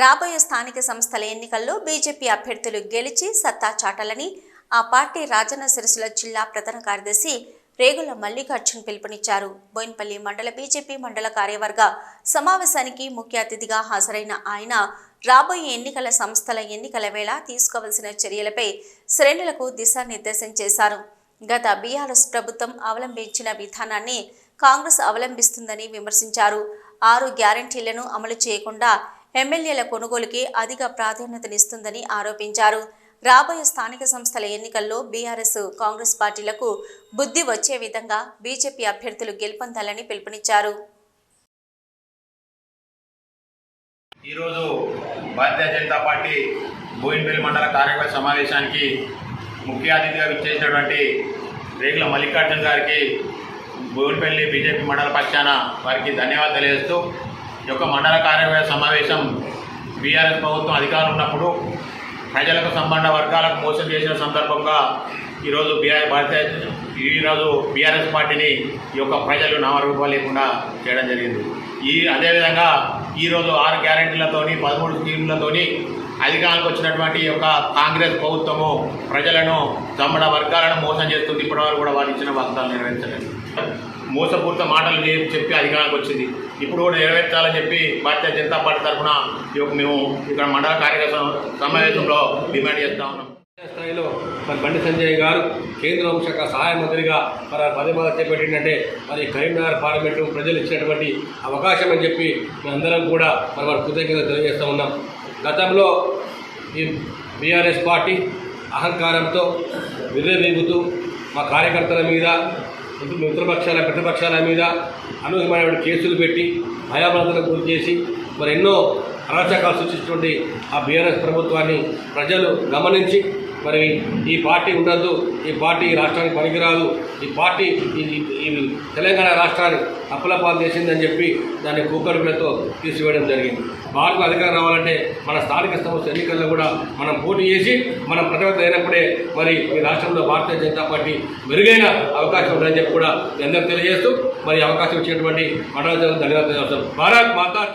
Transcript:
రాబోయే స్థానిక సంస్థల ఎన్నికల్లో బీజేపీ అభ్యర్థులు గెలిచి సత్తా చాటాలని ఆ పార్టీ రాజన్న సిరిసిల్ల జిల్లా ప్రధాన కార్యదర్శి రేగుల మల్లికార్జున్ పిలుపునిచ్చారు. బోయిన్పల్లి మండల బీజేపీ మండల కార్యవర్గ సమావేశానికి ముఖ్య అతిథిగా హాజరైన ఆయన రాబోయే ఎన్నికల సంస్థల ఎన్నికల వేళ తీసుకోవాల్సిన చర్యలపై శ్రేణులకు దిశానిర్దేశం చేశారు. గత బీఆర్ఎస్ ప్రభుత్వం అవలంబించిన విధానాన్ని కాంగ్రెస్ అవలంబిస్తుందని విమర్శించారు. ఆరు గ్యారంటీలను అమలు చేయకుండా ఎమ్మెల్యేల కొనుగోలుకి అధిక ప్రాధాన్యతనిస్తుందని ఆరోపించారు. రాబోయే స్థానిక సంస్థల ఎన్నికల్లో బీఆర్ఎస్ కాంగ్రెస్ పార్టీలకు బుద్ధి వచ్చే విధంగా బీజేపీ అభ్యర్థులు గెలుపొందాలని పిలుపునిచ్చారు. ఈరోజు భారతీయ జనతా పార్టీ బోయిన్పల్లి మండల కార్యవర్గ సమావేశానికి ముఖ్య అతిథిగా విచ్చేసినటువంటి రేగుల మల్లికార్జున్ గారికి బోయిన్పల్లి బీజేపీ మండల పక్షాన వారికి ధన్యవాదాలు తెలియజేస్తూ యొక్క మండల కార్యవర్గ సమావేశం బీఆర్ఎస్ ప్రభుత్వం అధికారం ఉన్నప్పుడు ప్రజలకు సంబంధ వర్గాలకు మోసం చేసిన సందర్భంగా ఈరోజు బీఆర్ భారతీయ ఈరోజు బీఆర్ఎస్ పార్టీని ఈ యొక్క ప్రజలు నామరూపాలు లేకుండా చేయడం జరిగింది. ఈ అదేవిధంగా ఈరోజు ఆరు గ్యారెంటీలతోని పదమూడు స్కీములతోని అధికారానికి వచ్చినటువంటి యొక్క కాంగ్రెస్ ప్రభుత్వము ప్రజలను తమ్ముడ వర్గాలను మోసం చేస్తుంది. ఇప్పటివరకు కూడా వాళ్ళు ఇచ్చిన వాగ్దాలు నెరవేర్చలేదు. మోసపూరిత మాటలు చెప్పి అధికారానికి వచ్చింది. ఇప్పుడు కూడా నెరవేర్చాలని చెప్పి భారతీయ జనతా పార్టీ తరఫున మేము ఇక్కడ మండల కార్యకర్త సమావేశంలో డిమాండ్ చేస్తా ఉన్నాం. స్థాయిలో మరి బండి సంజయ్ గారు కేంద్ర హోంశాఖ సహాయ మంత్రిగా మరి పదే పదే చేపట్టిందంటే మరి కరీంనగర్ పార్లమెంటు ప్రజలు ఇచ్చినటువంటి అవకాశం అని చెప్పి మేమందరం కూడా మరి వారి కృతజ్ఞత తెలియజేస్తూ ఉన్నాం. గతంలో ఈ బీఆర్ఎస్ పార్టీ అహంకారంతో విర్రవీగుతూ మా కార్యకర్తల మీద మిత్రపక్షాల ప్రతిపక్షాల మీద అనూహ్యమైన కేసులు పెట్టి భయాభ్రాంతులకు గురి చేసి మరి ఎన్నో అరాచకాలు సృష్టించినటువంటి ఆ బీఆర్ఎస్ ప్రభుత్వాన్ని ప్రజలు గమనించి మరి ఈ పార్టీ ఉండద్దు ఈ పార్టీ ఈ రాష్ట్రానికి పనికిరాదు ఈ పార్టీ ఈ- తెలంగాణ రాష్ట్రాన్ని అప్పులపాలు చేసిందని చెప్పి దాన్ని కూకడుపులతో తీసివేయడం జరిగింది. భారత అధికారం రావాలంటే మన స్థానిక సంస్థ ఎన్నికల్లో కూడా మనం పోటీ చేసి మనం ప్రతిపత్తి అయినప్పుడే మరి ఈ రాష్ట్రంలో భారతీయ జనతా పార్టీ మెరుగైన అవకాశం ఉందని చెప్పి కూడా మీ అందరికీ తెలియజేస్తూ మరి అవకాశం ఇచ్చినటువంటి మండల ధన్యవాదాలు భారత్ మాతాకి